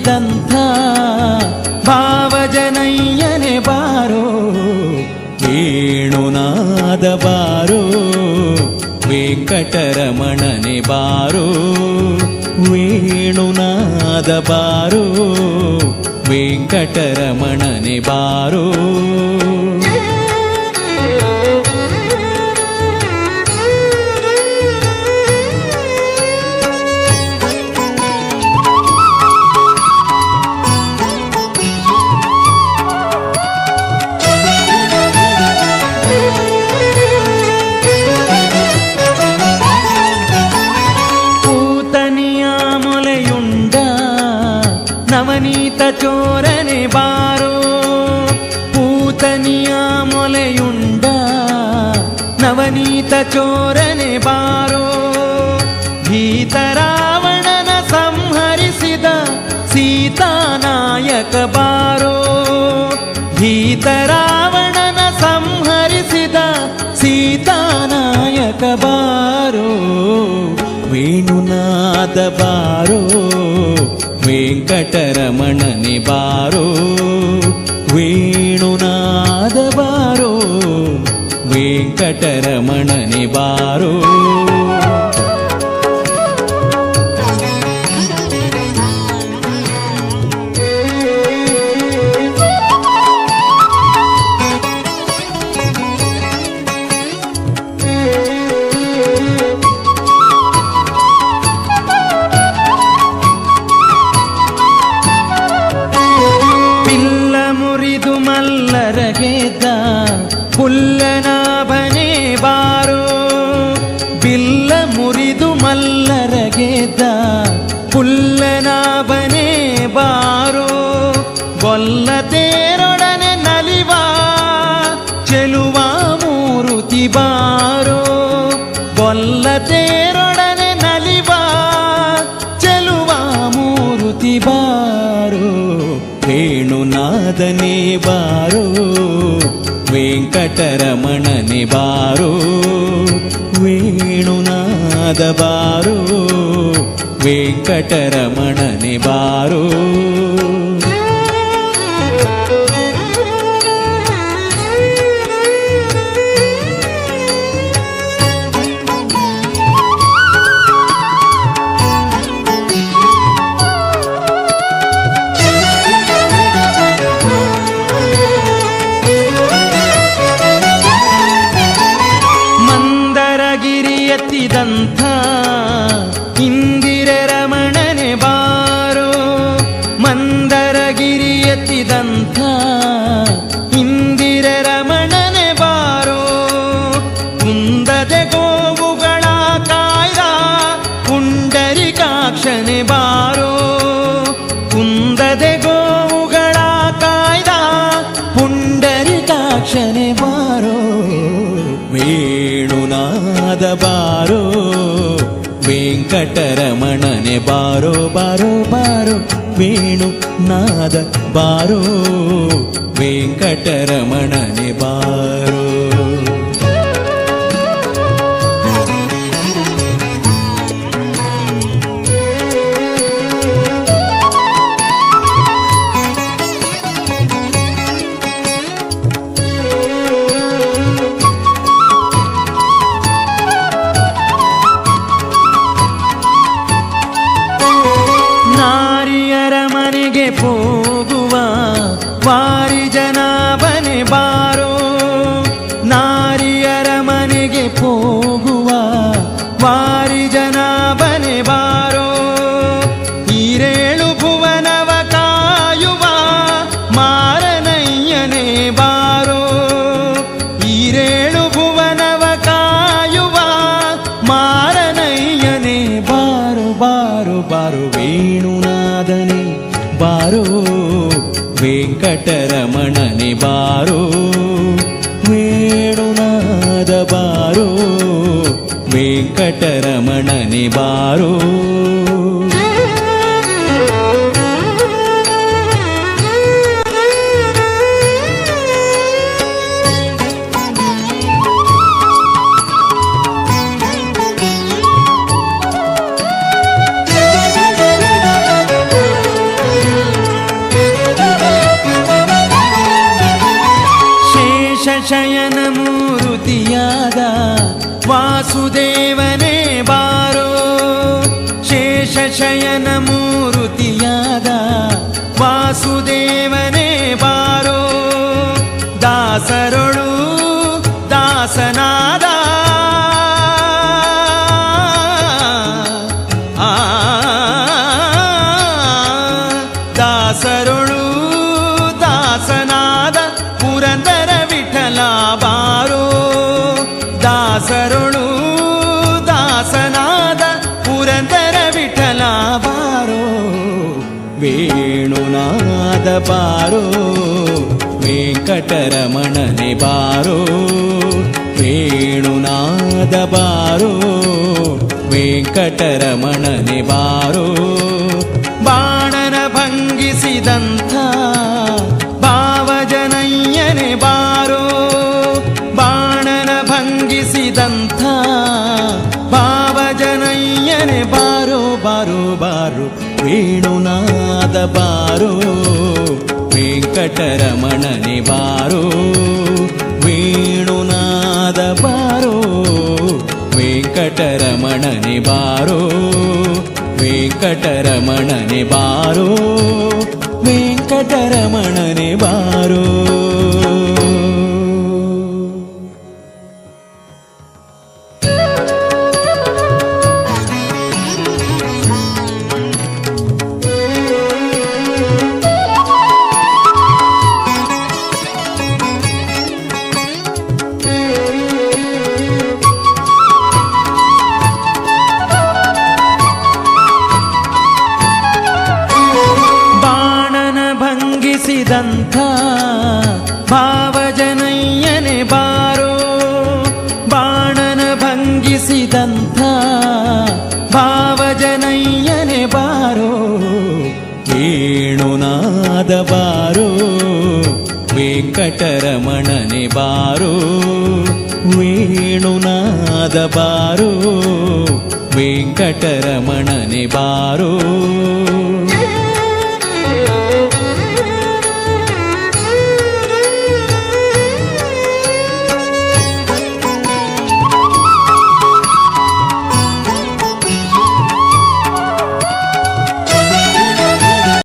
ಹರಿಸಿದಂಥ ಭಾವಜನಯ್ಯನೆ ಬಾರೋ ವೇಣುನಾದ ಬಾರೋ ವೆಂಕಟರಮಣನೆ ಬಾರೋ ವೇಣುನಾದ ಬಾರೋ ವೆಂಕಟರಮಣನೆ ಬಾರೋ. ನವನೀತ ಚೋರನೆ ಬಾರೋ, ಪೂತನಿಯ ಮೊಲೆಯುಂಡ. ನವನೀತ ಚೋರನೆ ಬಾರೋ, ಭೀತರಾವಣನ ಸಂಹರಿಸಿದ ಸೀತಾನಾಯಕ ಬಾರೋ. ಭೀತರಾವಣನ ಸಂಹರಿಸಿದ ಸೀತಾನಾಯಕ ಬಾರೋ, ವೇಣುನಾದ ಬಾರೋ. ವೆಂಕಟರಮಣನೆ ಬಾರೋ ವೇಣುನಾದ ಬಾರೋ ವೆಂಕಟರಮಣನೆ ಬಾರೋ. ತೇರೊಡನೆ ನಲಿವ, ಚೆಲುವ ಮೂರುತಿ ಬಾರೋ ಬೊಲ್ಲ ತೇರೊಡನೆ ನಲಿವ, ಚೆಲುವ ಮೂರುತಿ ಬಾರೋ ವೇಣುನಾದನೆ ಬಾರೋ, ವೆಂಕಟರಮಣನೆ ಬಾರೋ. ವೇಣುನಾದ ಬಾರೋ, ವೆಂಕಟರಮಣನೆ ಬಾರೋ. ಬಾರೋ ವೇಣುನಾದ ಬಾರೋ ವೆಂಕಟರಮಣನೆ ಬಾರೋ ಬಾರೋ ಬಾರೋ ವೇಣು ನಾದ ಬಾರೋ ವೆಂಕಟರಮಣನೆ ಬಾರೋ. ವೆಂಕಟರಮಣನೆ ಬಾರೋ ವೇಣುನಾದ ಬಾರೋ ವೆಂಕಟರಮಣನೆ ಬಾರೋ. ವೇಣುನಾದ ಬಾರೋ ವೆಂಕಟರಮಣನೆ ಬಾರೋ ವೇಣುನಾದ ಬಾರೋ ವೆಂಕಟರಮಣನೆ ಬಾರೋ. ಬಾಣನ ಭಂಗಿಸಿದಂಥ ಬಾರೋ ಬಾರೋ ವೇಣುನಾದ ಬಾರೋ ವೆಂಕಟರಮಣನೆ ಬಾರೋ ವೇಣುನಾದ ಬಾರೋ ವೆಂಕಟರಮಣನೆ ಬಾರೋ ವೆಂಕಟರಮಣನೆ ಬಾರೋ ವೆಂಕಟರಮಣನೆ ಬಾರೋ. ಭಂಗಿಸಿದಂಥ ಭಾವಜನಯ್ಯನೆ ಬಾರೋ, ಬಾಣನ ಭಂಗಿಸಿದಂಥ ಭಾವಜನಯ್ಯನೆ ಬಾರೋ, ವೇಣುನಾದ ಬಾರೋ, ವೆಂಕಟರಮಣನೆ ಬಾರೋ, ವೇಣುನಾದ ಬಾರೋ, ವೆಂಕಟರಮಣನೆ ಬಾರೋ.